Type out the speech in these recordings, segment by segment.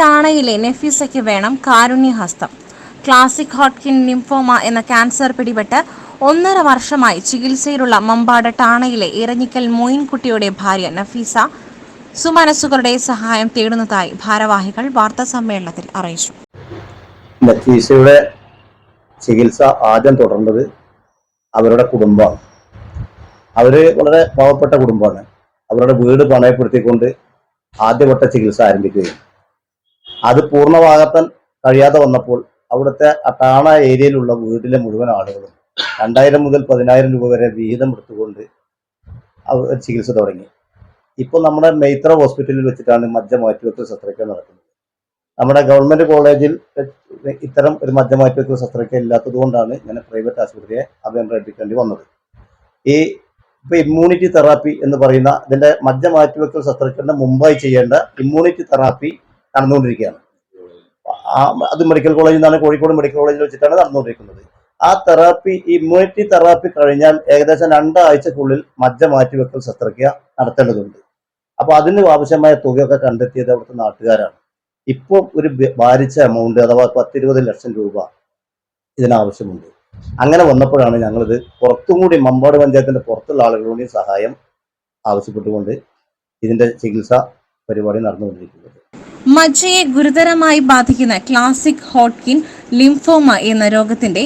ടാണയിലെ നെഫീസയ്ക്ക് വേണം കാരുണ്യഹസ്തം. ക്ലാസിക് ഹോട്ട്കിൻ ലിംഫോമ എന്ന ക്യാൻസർ പിടിപെട്ട് ഒന്നര വർഷമായി ചികിത്സയിലുള്ള മമ്പാട് ടാണയിലെ ഇറഞ്ഞിക്കൽ മൊയിൻകുട്ടിയുടെ ഭാര്യ നഫീസ സുമനസ്സുകളുടെ സഹായം തേടുന്നതായി ഭാരവാഹികൾ വാർത്താ സമ്മേളനത്തിൽ അറിയിച്ചു. നഫീസയുടെ ചികിത്സ ആദ്യം തുടർന്നത് അവരുടെ കുടുംബമാണ്. അവർ വളരെ പാവപ്പെട്ട കുടുംബമാണ്. അവരുടെ വീട് പണയപ്പെടുത്തിക്കൊണ്ട് ആദ്യവട്ട ചികിത്സ ആരംഭിക്കുകയും അത് പൂർണമാകത്താൻ കഴിയാതെ വന്നപ്പോൾ അവിടുത്തെ അട്ടാണ ഏരിയയിലുള്ള വീട്ടിലെ മുഴുവൻ ആളുകളും രണ്ടായിരം മുതൽ പതിനായിരം രൂപ വരെ വിഹിതം എടുത്തുകൊണ്ട് അവർ ചികിത്സ തുടങ്ങി. ഇപ്പോൾ നമ്മുടെ മെയ്ത്ര ഹോസ്പിറ്റലിൽ വെച്ചിട്ടാണ് മജ്ജ മാറ്റിവെക്കൽ ശസ്ത്രക്രിയ നടക്കുന്നത്. നമ്മുടെ ഗവൺമെന്റ് കോളേജിൽ ഇത്തരം ഒരു മജ്ജ മാറ്റിവെക്കൽ ശസ്ത്രക്രിയ ഇല്ലാത്തത് കൊണ്ടാണ് ഇങ്ങനെ പ്രൈവറ്റ് ആശുപത്രിയെ അഭയം പ്രകടിപ്പിക്കേണ്ടി വന്നത്. ഈ ഇപ്പൊ ഇമ്മ്യൂണിറ്റി തെറാപ്പി എന്ന് പറയുന്ന ഇതിന്റെ മജ്ജ മാറ്റിവെക്കൽ മുമ്പായി ചെയ്യേണ്ട ഇമ്മ്യൂണിറ്റി തെറാപ്പി നടന്നുകൊണ്ടിരിക്കുകയാണ്. അത് മെഡിക്കൽ കോളേജിൽ നിന്നാണ് കോഴിക്കോട് മെഡിക്കൽ കോളേജിൽ വെച്ചിട്ടാണ് നടന്നുകൊണ്ടിരിക്കുന്നത്. ആ തെറാപ്പി ഇമ്മ്യൂണിറ്റി തെറാപ്പി കഴിഞ്ഞാൽ ഏകദേശം രണ്ടാഴ്ചക്കുള്ളിൽ മജ്ജ മാറ്റിവെക്കൽ ശസ്ത്രക്രിയ നടത്തേണ്ടതുണ്ട്. അപ്പോൾ അതിന് ആവശ്യമായ തുകയൊക്കെ കണ്ടെത്തിയത് അവിടുത്തെ നാട്ടുകാരാണ്. ഇപ്പോൾ ഒരു ഭാരിച്ച എമൗണ്ട് അഥവാ പത്തിരുപത് ലക്ഷം രൂപ ഇതിനാവശ്യമുണ്ട്. അങ്ങനെ വന്നപ്പോഴാണ് ഞങ്ങളിത് പുറത്തും കൂടി മമ്പാട് പഞ്ചായത്തിന്റെ പുറത്തുള്ള ആളുകളുടെയും സഹായം ആവശ്യപ്പെട്ടുകൊണ്ട് ഇതിന്റെ ചികിത്സ പരിപാടി നടന്നുകൊണ്ടിരിക്കുന്നത്. മജ്ജയെ ഗുരുതരമായി ബാധിക്കുന്ന ക്ലാസിക് ഹോട്ട്കിൻ ലിംഫോമ എന്ന രോഗത്തിന്റെ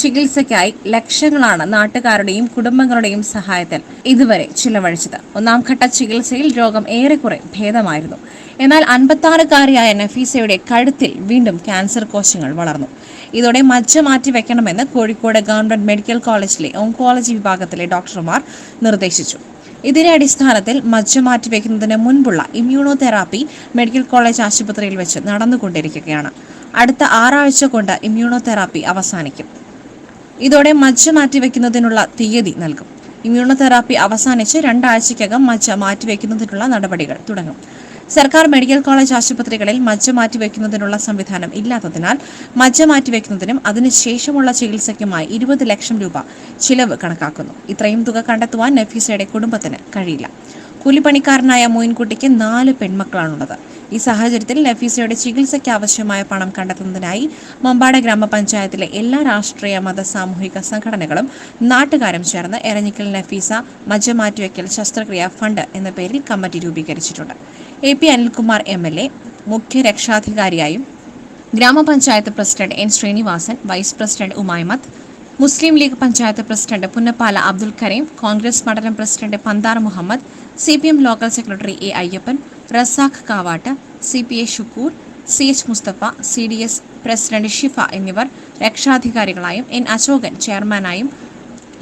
ചികിത്സയ്ക്കായി ലക്ഷങ്ങളാണ് നാട്ടുകാരുടെയും കുടുംബങ്ങളുടെയും സഹായത്തിൽ ഇതുവരെ ചിലവഴിച്ചത്. ഒന്നാം ഘട്ട ചികിത്സയിൽ രോഗം ഏറെക്കുറെ ഭേദമായിരുന്നു. എന്നാൽ അൻപത്താറുകാരിയായ നഫീസയുടെ കഴുത്തിൽ വീണ്ടും ക്യാൻസർ കോശങ്ങൾ വളർന്നു. ഇതോടെ മജ്ജ മാറ്റി വെക്കണമെന്ന് കോഴിക്കോട് ഗവൺമെന്റ് മെഡിക്കൽ കോളേജിലെ ഓങ്കോളജി വിഭാഗത്തിലെ ഡോക്ടർമാർ നിർദ്ദേശിച്ചു. ഇതിന്റെ അടിസ്ഥാനത്തിൽ മജ്ജ മാറ്റിവെക്കുന്നതിന് മുൻപുള്ള ഇമ്മ്യൂണോ തെറാപ്പി മെഡിക്കൽ കോളേജ് ആശുപത്രിയിൽ വെച്ച് നടന്നുകൊണ്ടിരിക്കുകയാണ്. അടുത്ത ആറാഴ്ച കൊണ്ട് ഇമ്മ്യൂണോ തെറാപ്പി അവസാനിക്കും. ഇതോടെ മജ്ജ മാറ്റിവെക്കുന്നതിനുള്ള തീയതി നൽകും. ഇമ്മ്യൂണോ തെറാപ്പി അവസാനിച്ച് രണ്ടാഴ്ചയ്ക്കകം മജ്ജ മാറ്റിവെക്കുന്നതിനുള്ള നടപടികൾ തുടങ്ങും. സർക്കാർ മെഡിക്കൽ കോളേജ് ആശുപത്രികളിൽ മജ്ജ മാറ്റിവെക്കുന്നതിനുള്ള സംവിധാനം ഇല്ലാത്തതിനാൽ മജ്ജ മാറ്റിവെക്കുന്നതിനും അതിനുശേഷമുള്ള ചികിത്സയ്ക്കുമായി ഇരുപത് ലക്ഷം രൂപ ചിലവ് കണക്കാക്കുന്നു. ഇത്രയും തുക കണ്ടെത്തുവാൻ നഫീസയുടെ കുടുംബത്തിന് കഴിയില്ല. കൂലിപ്പണിക്കാരനായ മോയിൻകുട്ടിക്ക് നാല് പെൺമക്കളാണുള്ളത്. ഈ സാഹചര്യത്തിൽ നഫീസയുടെ ചികിത്സയ്ക്ക് ആവശ്യമായ പണം കണ്ടെത്തുന്നതിനായി മമ്പാട ഗ്രാമപഞ്ചായത്തിലെ എല്ലാ രാഷ്ട്രീയ മത സാമൂഹിക സംഘടനകളും നാട്ടുകാരും ചേർന്ന് എരഞ്ഞിക്കൽ നഫീസ മജ്ജ മാറ്റിവെക്കൽ ശസ്ത്രക്രിയ ഫണ്ട് എന്ന പേരിൽ കമ്മിറ്റി രൂപീകരിച്ചിട്ടുണ്ട്. A P Anilkumar M L A മുഖ്യ രക്ഷാധികാരിയായും ഗ്രാമപഞ്ചായത്ത് president N Sreenivasan vice president Umaimath Muslim League panchayat president Punnappala Abdul Karim Congress മണ്ഡലം president Panthar Muhammad C P M local secretary A Ayyappan Razak Kavatt C P A Shukoor C H Musthafa C D S president Shifa എന്നിവർ രക്ഷാധികാരികളായും N Ashokan ചെയർമാനായും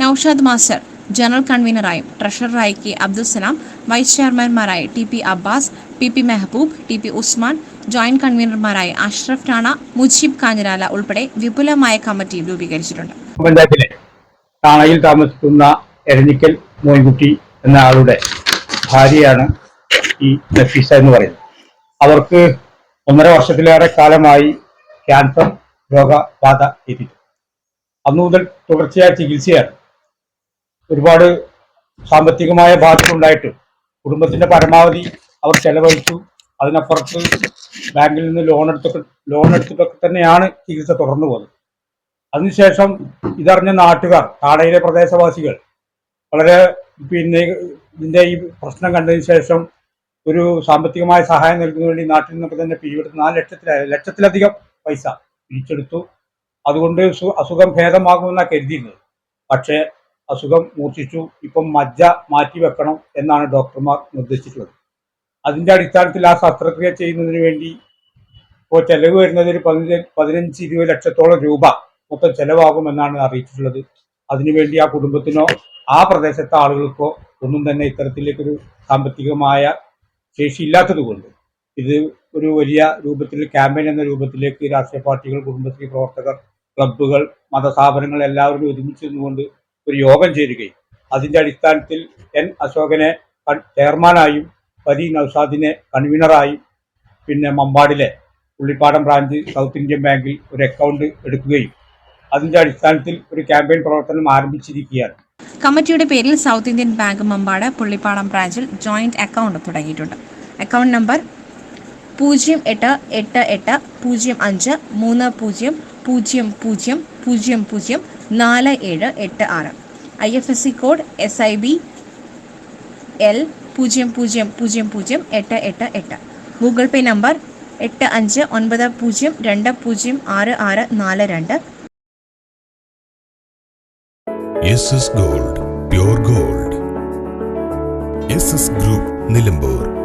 Noushad master general കൺവീനറായും ട്രഷററായി K Abdul Salam vice ചെയർമാൻമാരായി T P Abbas P P Mehaboob T P Usman joint കൺവീനർമാരായി Ashraf Tana Mujeeb Kanjirala ഉൾപ്പെടെ വിപുലമായ committee രൂപീകരിച്ചിട്ടുണ്ട്. താണയിൽ താമസിക്കുന്ന എരഞ്ഞിക്കൽ മോയിൻകുട്ടി എന്ന ആളുടെ ഭാര്യയാണ് ഈ നഫീസ എന്ന് പറയുന്നത്. അവർക്ക് ഒന്നര വർഷത്തിലേറെ കാലമായി ക്യാൻസർ രോഗബാധ എത്തിയിട്ടുണ്ട് അന്നു മുതൽ തുടർച്ചയായ ചികിത്സയാണ് ഒരുപാട് സാമ്പത്തികമായ ബാധ്യതയുണ്ടായിട്ട് കുടുംബത്തിന്റെ പരമാവധി അവർ ചെലവഴിച്ചു. അതിനപ്പുറത്ത് ബാങ്കിൽ നിന്ന് ലോൺ എടുത്തൊക്കെ ലോൺ എടുത്തിട്ടൊക്കെ തന്നെയാണ് ചികിത്സ തുടർന്നു പോകുന്നത് അതിനുശേഷം ഇതറിഞ്ഞ നാട്ടുകാർ താടയിലെ പ്രദേശവാസികൾ വളരെ പിന്നെ ഇതിന്റെ ഈ പ്രശ്നം കണ്ടതിന് ശേഷം ഒരു സാമ്പത്തികമായ സഹായം നൽകുന്ന വേണ്ടി നാട്ടിൽ നിന്നൊക്കെ തന്നെ പിരിവെടുത്ത് നാല് ലക്ഷത്തില ലക്ഷത്തിലധികം പൈസ പിരിച്ചെടുത്തു. അതുകൊണ്ട് അസുഖം ഭേദമാകുമെന്നാണ് കരുതിയിരുന്നത്. പക്ഷേ അസുഖം മൂർച്ഛിച്ചു. ഇപ്പം മജ്ജ മാറ്റി വെക്കണം എന്നാണ് ഡോക്ടർമാർ നിർദ്ദേശിച്ചിട്ടുള്ളത് അതിന്റെ അടിസ്ഥാനത്തിൽ ആ ശസ്ത്രക്രിയ ചെയ്യുന്നതിന് വേണ്ടി ഇപ്പോൾ ചെലവ് വരുന്നത് ഒരു പതിനഞ്ച് പതിനഞ്ച് ഇരുപത് ലക്ഷത്തോളം രൂപ മൊത്തം ചെലവാകുമെന്നാണ് അറിയിച്ചിട്ടുള്ളത്. അതിനുവേണ്ടി ആ കുടുംബത്തിനോ ആ പ്രദേശത്തെ ആളുകൾക്കോ ഒന്നും തന്നെ ഇത്തരത്തിലേക്കൊരു സാമ്പത്തികമായ ശേഷി ഇല്ലാത്തതുകൊണ്ട് ഇത് ഒരു വലിയ രൂപത്തിൽ ക്യാമ്പയിൻ എന്ന രൂപത്തിലേക്ക് രാഷ്ട്രീയ പാർട്ടികൾ കുടുംബശ്രീ പ്രവർത്തകർ ക്ലബ്ബുകൾ മതസ്ഥാപനങ്ങൾ എല്ലാവരും ഒരുമിച്ച് നിന്നുകൊണ്ട് ഒരു യോഗം ചേരുകയും അതിന്റെ അടിസ്ഥാനത്തിൽ എൻ അശോകനെ ചെയർമാനായും പരി നൌസാദിനെ കൺവീനറായും പിന്നെ മമ്പാടിലെ പുള്ളിപ്പാടം ബ്രാഞ്ച് സൗത്ത് ഇന്ത്യൻ ബാങ്കിൽ ഒരു അക്കൗണ്ട് എടുക്കുകയും അതിന്റെ അടിസ്ഥാനത്തിൽ ഒരു ക്യാമ്പയിൻ പ്രവർത്തനം ആരംഭിച്ചിരിക്കുകയാണ്. കമ്മിറ്റിയുടെ പേരിൽ South Indian bank Mambad Pullippadam ബ്രാഞ്ചിൽ ജോയിന്റ് അക്കൗണ്ട് തുടങ്ങിയിട്ടുണ്ട്. അക്കൗണ്ട് നമ്പർ പൂജ്യം എട്ട് എട്ട് എട്ട് പൂജ്യം അഞ്ച് മൂന്ന് പൂജ്യം പൂജ്യം പൂജ്യം പൂജ്യം പൂജ്യം നാല് ഏഴ് എട്ട് ആറ്. I F S C code S I B L പൂജ്യം പൂജ്യം പൂജ്യം പൂജ്യം എട്ട് എട്ട് എട്ട്. ഗൂഗിൾ പേ നമ്പർ എട്ട് അഞ്ച് ഒൻപത് പൂജ്യം രണ്ട് പൂജ്യം ആറ് ആറ് നാല് രണ്ട്. S S gold pure gold S S group Nilambur